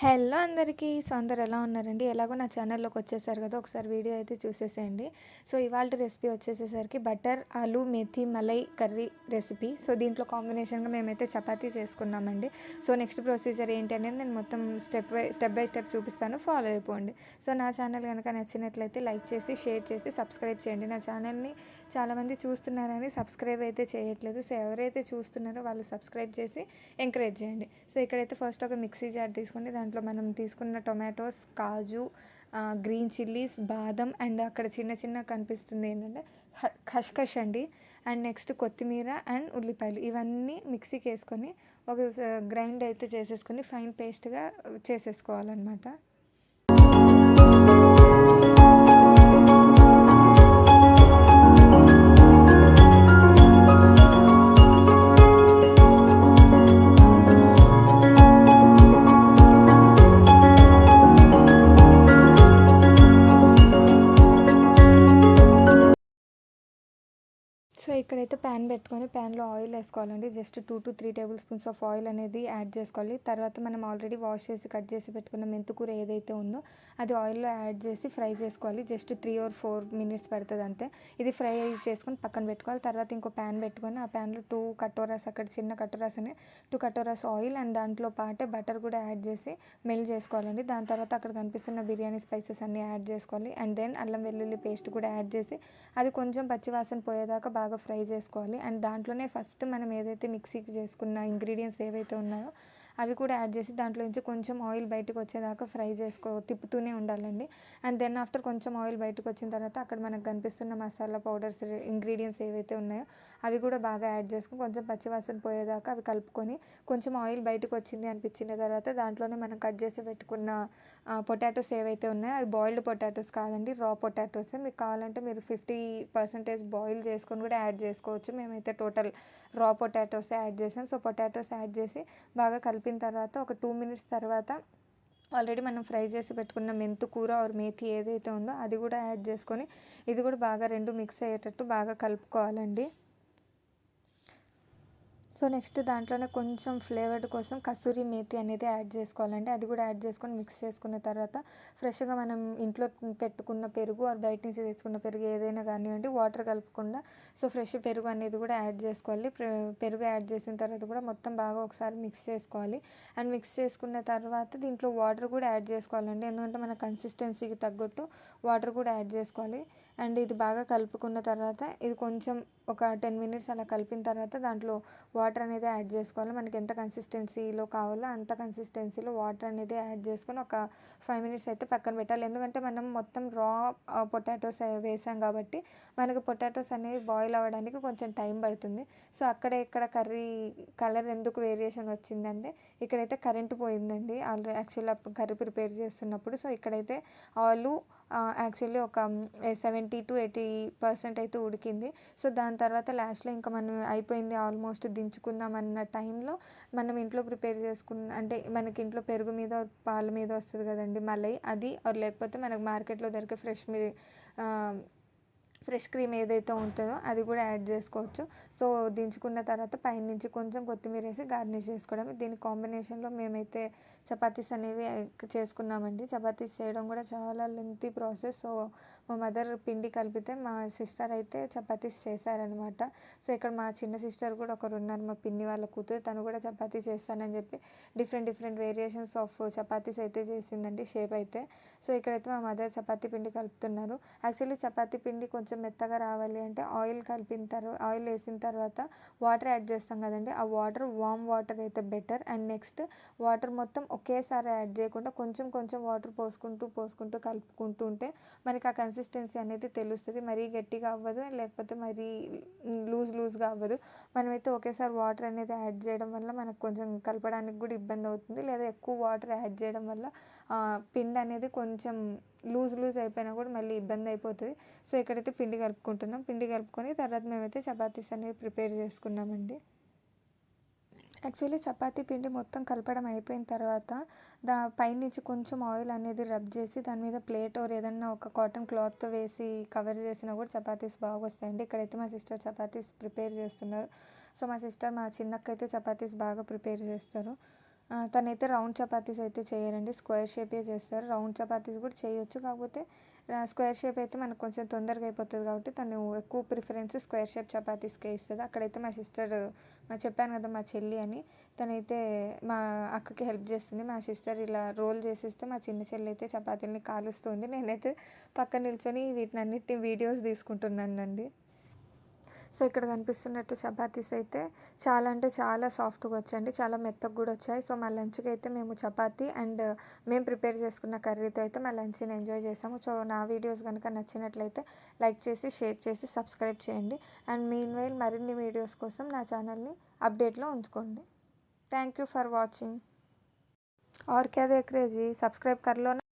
Hello అందరికీ so అందరు ఎలా ఉన్నారండి? ఎలాగో నా ఛానల్లోకి వచ్చేసారు కదా ఒకసారి వీడియో అయితే చూసేసేయండి. సో ఇవాళ recipe వచ్చేసేసరికి butter aloo methi malai curry recipe. So దీంట్లో కాంబినేషన్గా మేమైతే చపాతీ చేసుకున్నామండి. సో నెక్స్ట్ ప్రొసీజర్ ఏంటి అనేది నేను మొత్తం step by step by step చూపిస్తాను. ఫాలో అయిపోండి. సో నా ఛానల్ కనుక నచ్చినట్లయితే లైక్ చేసి షేర్ చేసి సబ్స్క్రైబ్ చేయండి. నా ఛానల్ని చాలామంది చూస్తున్నారని సబ్స్క్రైబ్ అయితే చేయట్లేదు. సో ఎవరైతే చూస్తున్నారో వాళ్ళు సబ్స్క్రైబ్ చేసి ఎంకరేజ్ చేయండి. సో ఇక్కడైతే ఫస్ట్ ఒక మిక్సీ జార్ తీసుకొని దాంట్లో మనం తీసుకున్న టొమాటోస్ కాజు గ్రీన్ చిల్లీస్ బాదం అండ్ అక్కడ చిన్న చిన్న కనిపిస్తుంది ఏంటంటే హ- ఖష్ఖష్ అండి. అండ్ నెక్స్ట్ కొత్తిమీర అండ్ ఉల్లిపాయలు. ఇవన్నీ మిక్సీకి వేసుకొని ఒక గ్రైండ్ అయితే చేసేసుకొని ఫైన్ పేస్ట్గా చేసేసుకోవాలన్నమాట. సో ఇక్కడైతే ప్యాన్ పెట్టుకొని ప్యాన్లో ఆయిల్ వేసుకోవాలండి. Just two to three table spoons of oil అనేది యాడ్ చేసుకోవాలి. తర్వాత మనం ఆల్రెడీ వాష్ చేసి కట్ చేసి పెట్టుకున్న మెంతుకూర ఏదైతే ఉందో అది ఆయిల్లో యాడ్ చేసి ఫ్రై చేసుకోవాలి. Just three or four minutes పడుతుంది అంతే. ఇది ఫ్రై చేసుకొని పక్కన పెట్టుకోవాలి. తర్వాత ఇంకో ప్యాన్ పెట్టుకొని ఆ ప్యాన్లో టూ కటోరాస్ అక్కడ చిన్న కటోరాస్ ఉన్నాయి. టూ కటోరాస్ ఆయిల్ అండ్ దాంట్లో పాటే బటర్ కూడా యాడ్ చేసి మెల్ట్ చేసుకోవాలండి. దాని తర్వాత అక్కడ కనిపిస్తున్న బిర్యానీ స్పైసెస్ అన్నీ యాడ్ చేసుకోవాలి. అండ్ దెన్ అల్లం వెల్లుల్లి పేస్ట్ కూడా యాడ్ చేసి అది కొంచెం పచ్చివాసన పోయేదాకా బాగా ఫ్రై చేసుకోవాలి. అండ్ దాంట్లోనే ఫస్ట్ మనం ఏదైతే మిక్సీకి చేసుకున్న ఇంగ్రీడియంట్స్ ఏవైతే ఉన్నాయో అవి కూడా యాడ్ చేసి దాంట్లో నుంచి కొంచెం ఆయిల్ బయటకు వచ్చేదాకా ఫ్రై చేసుకో తిప్పుతూనే ఉండాలండి. అండ్ దెన్ ఆఫ్టర్ కొంచెం ఆయిల్ బయటకు వచ్చిన తర్వాత అక్కడ మనకు కనిపిస్తున్న మసాలా పౌడర్స్ ఇంగ్రీడియంట్స్ ఏవైతే ఉన్నాయో అవి కూడా బాగా యాడ్ చేసుకొని కొంచెం పచ్చివాసన పోయేదాకా అవి కలుపుకొని కొంచెం ఆయిల్ బయటకు వచ్చింది అనిపించిన తర్వాత దాంట్లోనే మనం కట్ చేసి పెట్టుకున్న పొటాటోస్ ఏవైతే ఉన్నాయో అవి బాయిల్డ్ పొటాటోస్ కాదండి రా పొటాటోస్. మీకు కావాలంటే మీరు ఫిఫ్టీ పర్సెంటేజ్ బాయిల్ చేసుకొని కూడా యాడ్ చేసుకోవచ్చు. మేమైతే టోటల్ రా పొటాటోస్ యాడ్ చేసాం. సో పొటాటోస్ యాడ్ చేసి బాగా కలిపిన తర్వాత ఒక టూ మినిట్స్ తర్వాత ఆల్రెడీ మనం ఫ్రై చేసి పెట్టుకున్న మెంతు కూర ఆర్ మేతి ఏదైతే ఉందో అది కూడా యాడ్ చేసుకొని ఇది కూడా బాగా రెండు మిక్స్ అయ్యేటట్టు బాగా కలుపుకోవాలండి. సో నెక్స్ట్ దాంట్లోనే కొంచెం ఫ్లేవర్డ్ కోసం కసూరి మేతి అనేది యాడ్ చేసుకోవాలండి. అది కూడా యాడ్ చేసుకొని మిక్స్ చేసుకున్న తర్వాత ఫ్రెష్గా మనం ఇంట్లో పెట్టుకున్న పెరుగు ఆర్ బయట నుంచి తెచ్చుకున్న పెరుగు ఏదైనా కానివ్వండి వాటర్ కలపకుండా సో ఫ్రెష్ పెరుగు అనేది కూడా యాడ్ చేసుకోవాలి. పెరుగు యాడ్ చేసిన తర్వాత కూడా మొత్తం బాగా ఒకసారి మిక్స్ చేసుకోవాలి. అండ్ మిక్స్ చేసుకున్న తర్వాత దీంట్లో వాటర్ కూడా యాడ్ చేసుకోవాలండి. ఎందుకంటే మన కన్సిస్టెన్సీకి తగ్గట్టు వాటర్ కూడా యాడ్ చేసుకోవాలి. అండ్ ఇది బాగా కలుపుకున్న తర్వాత ఇది కొంచెం ఒక టెన్ మినిట్స్ అలా కలిపిన తర్వాత దాంట్లో వాటర్ అనేది యాడ్ చేసుకోవాలి. మనకి ఎంత కన్సిస్టెన్సీలో కావాలో అంత కన్సిస్టెన్సీలో వాటర్ అనేది యాడ్ చేసుకొని ఒక ఫైవ్ మినిట్స్ అయితే పక్కన పెట్టాలి. ఎందుకంటే మనం మొత్తం రా పొటాటోస్ వేసాం కాబట్టి మనకి పొటాటోస్ అనేవి బాయిల్ అవ్వడానికి కొంచెం టైం పడుతుంది. సో అక్కడ ఇక్కడ కర్రీ కలర్ ఎందుకు వేరియేషన్ వచ్చిందంటే ఇక్కడైతే కరెంటు పోయిందండి. ఆల్రెడీ యాక్చువల్ కర్రీ ప్రిపేర్ చేస్తున్నప్పుడు. సో ఇక్కడైతే ఆలు యాక్చువల్లీ ఒక సెవెంటీ టు ఎయిటీ పర్సెంట్ అయితే ఉడికింది. సో దాని తర్వాత లాస్ట్లో ఇంకా మనం అయిపోయింది ఆల్మోస్ట్ దించుకుందాం అన్న టైంలో మనం ఇంట్లో ప్రిపేర్ చేసుకున్న అంటే మనకి ఇంట్లో పెరుగు మీద పాల మీద వస్తుంది కదండి మలై అది లేకపోతే మనకు మార్కెట్లో దొరికే ఫ్రెష్ మీ ఫ్రెష్ క్రీమ్ ఏదైతే ఉంటుందో అది కూడా యాడ్ చేసుకోవచ్చు. సో దించుకున్న తర్వాత పైనుంచి కొంచెం కొత్తిమీర వేసి గార్నిష్ చేసుకోవడం దీని కాంబినేషన్లో మేమైతే చపాతీస్ అనేవి చేసుకున్నామండి. చపాతీస్ చేయడం కూడా చాలా లెంతీ ప్రాసెస్ సో మా మదర్ పిండి కలిపితే మా సిస్టర్ అయితే చపాతీస్ చేశారనమాట సో ఇక్కడ మా చిన్న సిస్టర్ కూడా ఒకరు ఉన్నారు మా పిన్ని వాళ్ళ కూతురు. తను కూడా చపాతీ చేస్తానని చెప్పి different different variations of chapatis అయితే చేసిందండి షేప్ అయితే. సో ఇక్కడైతే మా మదర్ చపాతీ పిండి కలుపుతున్నారు. యాక్చువల్లీ చపాతీ పిండి కొంచెం మెత్తగా రావాలి అంటే ఆయిల్ కలిపిన తర్వాత ఆయిల్ వేసిన తర్వాత వాటర్ యాడ్ చేస్తాం కదండి. ఆ వాటర్ వామ్ వాటర్ అయితే బెటర్ అండ్ నెక్స్ట్ వాటర్ మొత్తం ఒకేసారి యాడ్ చేయకుండా కొంచెం కొంచెం వాటర్ పోసుకుంటూ పోసుకుంటూ కలుపుకుంటూ ఉంటే మనకి ఆ కన్సిస్టెన్సీ అనేది తెలుస్తుంది. మరీ గట్టిగా అవ్వదు లేకపోతే మరీ లూజ్ లూజ్గా అవ్వదు. మనమైతే ఒకేసారి వాటర్ అనేది యాడ్ చేయడం వల్ల మనకు కొంచెం కలపడానికి కూడా ఇబ్బంది అవుతుంది. లేదా ఎక్కువ వాటర్ యాడ్ చేయడం వల్ల పిండి అనేది కొంచెం లూజ్ లూజ్ అయిపోయినా కూడా మళ్ళీ ఇబ్బంది అయిపోతుంది. సో ఇక్కడైతే పిండి కలుపుకుంటున్నాం. పిండి కలుపుకొని తర్వాత మేమైతే చపాతీస్ అనేవి ప్రిపేర్ చేసుకున్నామండి. యాక్చువల్లీ చపాతీ పిండి మొత్తం కలపడం అయిపోయిన తర్వాత దా పైనుంచి కొంచెం ఆయిల్ అనేది రబ్ చేసి దాని మీద ప్లేట్ ఓర్ ఏదన్నా ఒక కాటన్ క్లాత్ వేసి కవర్ చేసినా కూడా చపాతీస్ బాగా వస్తాయండి. ఇక్కడైతే మా సిస్టర్ చపాతీస్ ప్రిపేర్ చేస్తున్నారు. సో మా సిస్టర్ మా చిన్నక్కైతే చపాతీస్ బాగా ప్రిపేర్ చేస్తారు. తనైతే రౌండ్ చపాతీస్ అయితే చేయరండి. స్క్వేర్ షేపే చేస్తారు. రౌండ్ చపాతీస్ కూడా చేయొచ్చు. కాకపోతే స్క్వేర్ షేప్ అయితే మనకు కొంచెం తొందరగా అయిపోతుంది కాబట్టి తను ఎక్కువ ప్రిఫరెన్స్ స్క్వేర్ షేప్ చపాతీస్కే ఇస్తుంది. అక్కడైతే మా సిస్టర్ మా చెప్పాను కదా మా చెల్లి అని తనైతే మా అక్కకి హెల్ప్ చేస్తుంది. మా సిస్టర్ ఇలా రోల్ చేసిస్తే మా చిన్న చెల్లి అయితే చపాతీలని కాలుస్తుంది. నేనైతే పక్కన నిల్చొని వీటిని అన్నిటిని వీడియోస్ తీసుకుంటున్నానండి. సో ఇక్కడ కనిపిస్తున్నట్టు చపాతీస్ అయితే చాలా అంటే చాలా సాఫ్ట్గా వచ్చాయండి చాలా మెత్తగా కూడా వచ్చాయి సో మా లంచ్కి అయితే మేము చపాతీ అండ్ మేము ప్రిపేర్ చేసుకున్న కర్రీతో అయితే మా లంచ్ని ఎంజాయ్ చేసాము సో నా వీడియోస్ కనుక నచ్చినట్లయితే లైక్ చేసి షేర్ చేసి సబ్స్క్రైబ్ చేయండి అండ్ మీన్ వైల్ మరిన్ని వీడియోస్ కోసం నా ఛానల్ని అప్డేట్లో ఉంచుకోండి థ్యాంక్ यू फॉर वॉचिंग और क्या देख रहे जी सब्सक्राइब कर लो ना